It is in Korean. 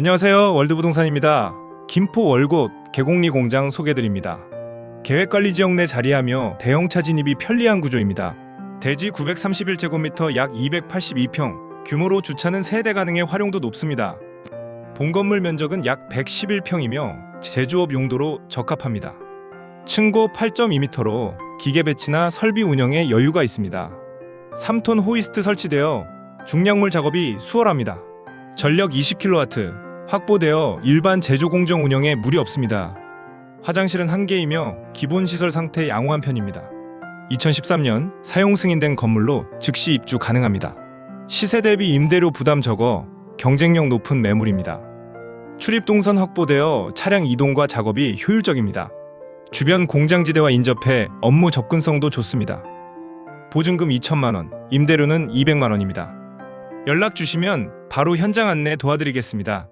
안녕하세요. 월드부동산입니다. 김포 월곶 개곡리 공장 소개드립니다. 계획관리 지역 내 자리하며 대형차 진입이 편리한 구조입니다. 대지 931제곱미터 약 282평, 규모로 주차는 3대 가능해 활용도 높습니다. 본 건물 면적은 약 111평이며 제조업 용도로 적합합니다. 층고 8.2m로 기계 배치나 설비 운영에 여유가 있습니다. 3톤 호이스트 설치되어 중량물 작업이 수월합니다. 전력 20kW 확보되어 일반 제조 공정 운영에 무리 없습니다. 화장실은 한 개이며 기본 시설 상태 양호한 편입니다. 2013년 사용 승인된 건물로 즉시 입주 가능합니다. 시세 대비 임대료 부담 적어 경쟁력 높은 매물입니다. 출입 동선 확보되어 차량 이동과 작업이 효율적입니다. 주변 공장지대와 인접해 업무 접근성도 좋습니다. 보증금 2천만 원, 임대료는 200만 원입니다. 연락 주시면 바로 현장 안내 도와드리겠습니다.